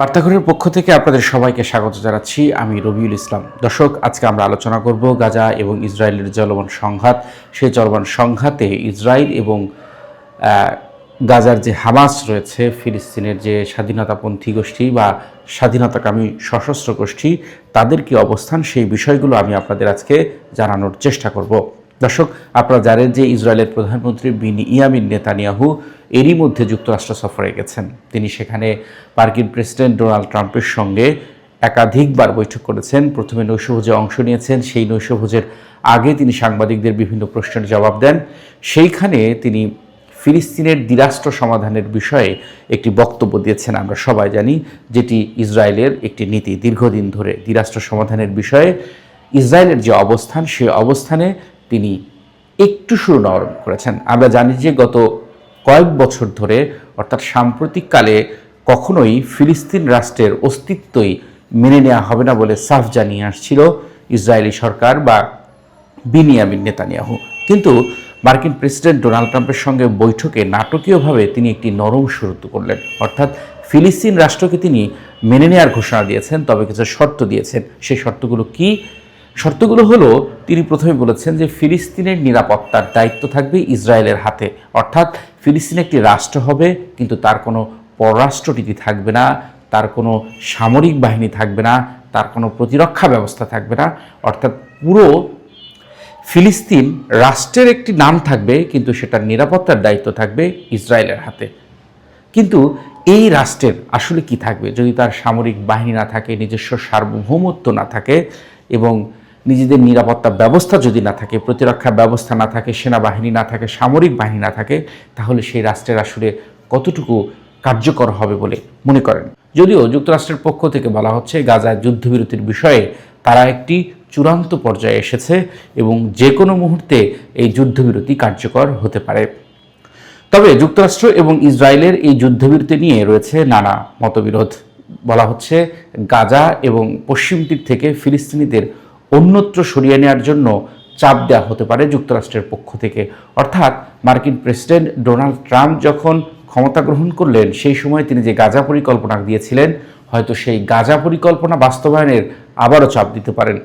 বার্তাঘরের পক্ষ থেকে আপনাদের সবাইকে স্বাগত জানাচ্ছি। আমি রবিউল ইসলাম। দর্শক, আজকে আমরা আলোচনা করব গাজা এবং ইসরায়েলের চলমান সংঘাত। সেই চলমান সংঘাতে ইসরায়েল এবং গাজার যে হামাস রয়েছে, ফিলিস্তিনের যে স্বাধীনতাপন্থী গোষ্ঠী বা স্বাধীনতাকামী সশস্ত্র গোষ্ঠী, তাদের কি অবস্থান, সেই বিষয়গুলো আমি আপনাদের আজকে জানানোর চেষ্টা করব। দর্শক, আপনারা জানেন যে ইসরায়েলের প্রধানমন্ত্রী বিনি ইয়ামিন নেতানিয়াহু এরই মধ্যে যুক্তরাষ্ট্র সফরে গেছেন। তিনি সেখানে মার্কিন প্রেসিডেন্ট ডোনাল্ড ট্রাম্পের সঙ্গে একাধিকবার বৈঠক করেছেন। প্রথমে নৈশভোজে অংশ নিয়েছেন, সেই নৈশভোজের আগে তিনি সাংবাদিকদের বিভিন্ন প্রশ্নের জবাব দেন। সেইখানে তিনি ফিলিস্তিনের দ্বিরাষ্ট্র সমাধানের বিষয়ে একটি বক্তব্য দিয়েছেন, আমরা সবাই জানি, যেটি ইসরায়েলের একটি নীতি। দীর্ঘদিন ধরে দ্বিরাষ্ট্র সমাধানের বিষয়ে ইসরায়েলের যে অবস্থান সেই অবস্থানে তিনি একটু শুরু নরম করেছেন। আমরা জানি যে গত কয়েক বছর ধরে, অর্থাৎ সাম্প্রতিককালে, কখনোই ফিলিস্তিন রাষ্ট্রের অস্তিত্বই মেনে নেওয়া হবে না বলে সাফ জানিয়ে আসছিল ইসরায়েলি সরকার বা বিনিয়ামিন নেতানিয়াহু। কিন্তু মার্কিন প্রেসিডেন্ট ডোনাল্ড ট্রাম্পের সঙ্গে বৈঠকে নাটকীয়ভাবে তিনি একটি নরম শুরু করলেন। অর্থাৎ ফিলিস্তিন রাষ্ট্রকে তিনি মেনে নেওয়ার ঘোষণা দিয়েছেন, তবে কিছু শর্ত দিয়েছেন। সেই শর্তগুলো কি? শর্তগুলো হলো, তিনি প্রথমে বলেছেন যে ফিলিস্তিনের নিরাপত্তার দায়িত্ব থাকবে ইসরায়েলের হাতে। অর্থাৎ ফিলিস্তিন একটি রাষ্ট্র হবে, কিন্তু তার কোনো পররাষ্ট্রনীতি থাকবে না, তার কোনো সামরিক বাহিনী থাকবে না, তার কোনো প্রতিরক্ষা ব্যবস্থা থাকবে না। অর্থাৎ পুরো ফিলিস্তিন রাষ্ট্রের একটি নাম থাকবে, কিন্তু সেটার নিরাপত্তার দায়িত্ব থাকবে ইসরায়েলের হাতে। কিন্তু এই রাষ্ট্রের আসলে কি থাকবে? যদি তার সামরিক বাহিনী না থাকে, নিজস্ব সার্বভৌমত্ব না থাকে, এবং নিজেদের নিরাপত্তা ব্যবস্থা যদি না থাকে, প্রতিরক্ষা ব্যবস্থা না থাকে, সেনাবাহিনী না থাকে, সামরিক বাহিনী না থাকে, তাহলে সেই রাষ্ট্রের আসলে কতটুকু কার্যকর হবে বলে মনে করেন? যদিও যুক্তরাষ্ট্রের পক্ষ থেকে বলা হচ্ছে, গাজায় যুদ্ধবিরতির বিষয়ে তারা একটি চূড়ান্ত পর্যায়ে এসেছে এবং যে কোনো মুহূর্তে এই যুদ্ধবিরতি কার্যকর হতে পারে। তবে যুক্তরাষ্ট্র এবং ইসরায়েলের এই যুদ্ধবিরতি নিয়ে রয়েছে নানা মতবিরোধ। বলা হচ্ছে, গাজা এবং পশ্চিম দিক থেকে ফিলিস্তিনিদের অন্যত্র সরিয়ে নেওয়ার জন্য চাপ দেওয়া হতে পারে যুক্তরাষ্ট্রের পক্ষ থেকে। অর্থাৎ মার্কিন প্রেসিডেন্ট ডোনাল্ড ট্রাম্প যখন ক্ষমতা গ্রহণ করলেন, সেই সময় তিনি যে গাজা পরিকল্পনা দিয়েছিলেন, হয়তো সেই গাজা পরিকল্পনা বাস্তবায়নের আবারও চাপ দিতে পারেন।